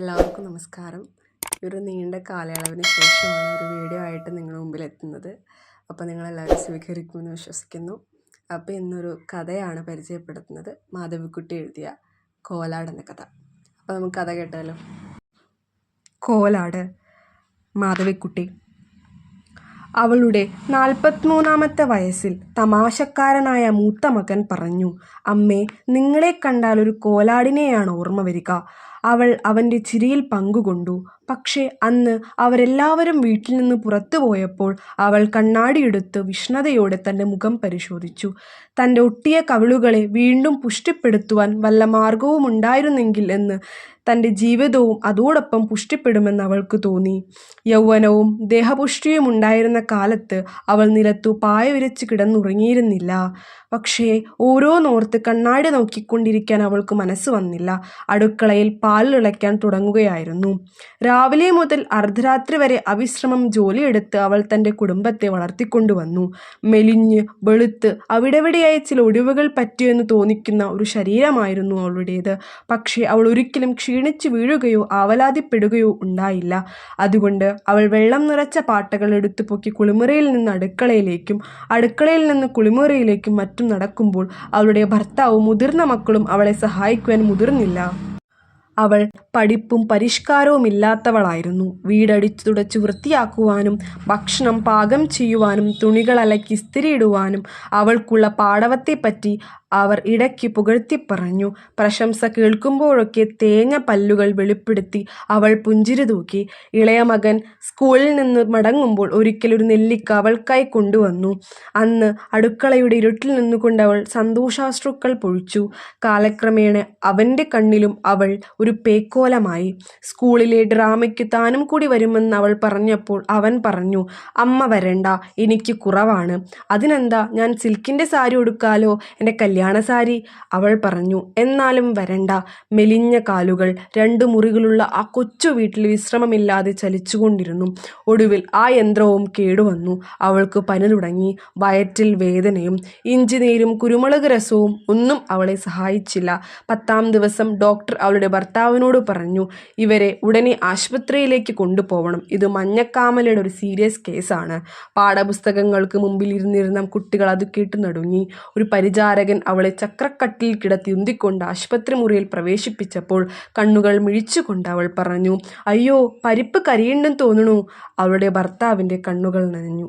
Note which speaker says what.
Speaker 1: എല്ലാവർക്കും നമസ്കാരം. ഒരു നീണ്ട കാലയളവിന് ശേഷമാണ് ഒരു വീഡിയോ ആയിട്ട് നിങ്ങളുടെ മുമ്പിൽ എത്തുന്നത് അപ്പോൾ നിങ്ങളെല്ലാവരും സ്വീകരിക്കുമെന്ന് വിശ്വസിക്കുന്നു. അപ്പോൾ ഇന്നൊരു കഥയാണ് പരിചയപ്പെടുത്തുന്നത്. മാധവിക്കുട്ടി എഴുതിയ കോലാട് എന്ന കഥ. അപ്പോൾ നമുക്ക് കഥ കേട്ടാലോ? കോലാട് മാധവിക്കുട്ടി. അവളുടെ നാൽപ്പത്തിമൂന്നാമത്തെ വയസ്സിൽ തമാശക്കാരനായ മൂത്ത മകൻ പറഞ്ഞു അമ്മേ നിങ്ങളെ കണ്ടാൽ ഒരു കോലാടിനെയാണ് ഓർമ്മ വരിക. അവൾ അവന്റെ ചിരിയിൽ പങ്കുകൊണ്ടു. പക്ഷേ അന്ന് അവരെല്ലാവരും വീട്ടിൽ നിന്ന് പുറത്തു പോയപ്പോൾ അവൾ കണ്ണാടിയെടുത്ത് വിഷ്ണതയോടെ തന്റെ മുഖം പരിശോധിച്ചു. തന്റെ ഒട്ടിയ കവിളുകളെ വീണ്ടും പുഷ്ടിപ്പെടുത്തുവാൻ വല്ല മാർഗവും ഉണ്ടായിരുന്നെങ്കിൽ എന്ന് തന്റെ ജീവിതവും അതോടൊപ്പം പുഷ്ടിപ്പെടുമെന്ന് അവൾക്ക് തോന്നി. യൗവനവും ദേഹപുഷ്ടിയും ഉണ്ടായിരുന്ന കാലത്ത് അവൾ നിലത്തു പായ വിരച്ച് കിടന്നുറങ്ങിയിരുന്നില്ല. പക്ഷേ ഓരോന്നോർത്ത് കണ്ണാടി നോക്കിക്കൊണ്ടിരിക്കാൻ അവൾക്ക് മനസ്സ് വന്നില്ല. അടുക്കളയിൽ പാലിളയ്ക്കാൻ തുടങ്ങുകയായിരുന്നു. രാവിലെ മുതൽ അർദ്ധരാത്രി വരെ അവിശ്രമം ജോലിയെടുത്ത് അവൾ തന്റെ കുടുംബത്തെ വളർത്തിക്കൊണ്ടുവന്നു. മെലിഞ്ഞ് വെളുത്ത് അവിടെവിടെയായി ചില ഒടിവുകൾ പറ്റിയെന്ന് തോന്നിക്കുന്ന ഒരു ശരീരമായിരുന്നു അവളുടേത്. പക്ഷേ അവൾ ഒരിക്കലും ക്ഷീണിച്ചു വീഴുകയോ ആവലാതിപ്പെടുകയോ ഉണ്ടായില്ല. അതുകൊണ്ട് അവൾ വെള്ളം നിറച്ച പാട്ടകൾ എടുത്തു പൊക്കി കുളിമുറിയിൽ നിന്ന് അടുക്കളയിലേക്കും അടുക്കളയിൽ നിന്ന് കുളിമുറിയിലേക്കും മറ്റും നടക്കുമ്പോൾ അവളുടെ ഭർത്താവും മുതിർന്ന മക്കളും അവളെ സഹായിക്കുവാൻ മുതിർന്നില്ല. അവൾ പഠിപ്പും പരിഷ്കാരവും ഇല്ലാത്തവളായിരുന്നു. വീടടിച്ചു തുടച്ച് വൃത്തിയാക്കുവാനും ഭക്ഷണം പാകം ചെയ്യുവാനും തുണികൾ അലക്കി ഇസ്തിരിയിടുവാനും അവൾക്കുള്ള പാടവത്തെപ്പറ്റി അവർ ഇടയ്ക്ക് പുകഴ്ത്തി പറഞ്ഞു. പ്രശംസ കേൾക്കുമ്പോഴൊക്കെ തേങ്ങ പല്ലുകൾ വെളിപ്പെടുത്തി അവൾ പുഞ്ചിരി തൂക്കി. ഇളയ മകൻ സ്കൂളിൽ നിന്ന് മടങ്ങുമ്പോൾ ഒരിക്കൽ ഒരു നെല്ലിക്ക അവൾക്കായി കൊണ്ടുവന്നു. അന്ന് അടുക്കളയുടെ ഇരുട്ടിൽ നിന്നുകൊണ്ട് അവൾ സന്തോഷാശ്രുക്കൾ പൊഴിച്ചു. കാലക്രമേണ അവന്റെ കണ്ണിലും അവൾ ഒരു പേക്കോലമായി സ്കൂളിലെ ഡ്രാമയ്ക്ക് താനും കൂടി വരുമെന്ന് അവൾ പറഞ്ഞപ്പോൾ അവൻ പറഞ്ഞു അമ്മ വരണ്ട എനിക്ക് കുറവാണ്. അതിനെന്താ ഞാൻ സിൽക്കിന്റെ സാരി ഉടുക്കാലോ? എന്റെ കല്യാണ സാരി? അവൾ പറഞ്ഞു എന്നാലും വരണ്ട. മെലിഞ്ഞ കാലുകൾ രണ്ട് മുറികളുള്ള ആ കൊച്ചു വീട്ടിൽ വിശ്രമമില്ലാതെ ചലിച്ചുകൊണ്ടിരുന്നു. ഒടുവിൽ ആ യന്ത്രവും കേടുവന്നു. അവൾക്ക് പനി തുടങ്ങി വയറ്റിൽ വേദനയും ഇഞ്ചിനീരും കുരുമുളക് രസവും ഒന്നും അവളെ സഹായിച്ചില്ല. പത്താം ദിവസം ഡോക്ടർ അവളുടെ ഭർത്താവിനോട് പറഞ്ഞു ഇവരെ ഉടനെ ആശുപത്രിയിലേക്ക് കൊണ്ടുപോകണം ഇത് മഞ്ഞക്കാമലയുടെ ഒരു സീരിയസ് കേസാണ്. പാഠപുസ്തകങ്ങൾക്ക് മുമ്പിൽ ഇരുന്നിരുന്ന കുട്ടികൾ അത് കേട്ട് നടുങ്ങി. ഒരു പരിചാരകൻ അവളെ ചക്രക്കട്ടിൽ കിടത്തി ഉന്തിക്കൊണ്ട് ആശുപത്രി മുറിയിൽ പ്രവേശിപ്പിച്ചപ്പോൾ കണ്ണുകൾ മിഴിച്ചുകൊണ്ട് അവൾ പറഞ്ഞു അയ്യോ പരിപ്പ് കരിയുണ്ടെന്ന് തോന്നുന്നു അവളുടെ ഭർത്താവിന്റെ കണ്ണുകൾ നനഞ്ഞു.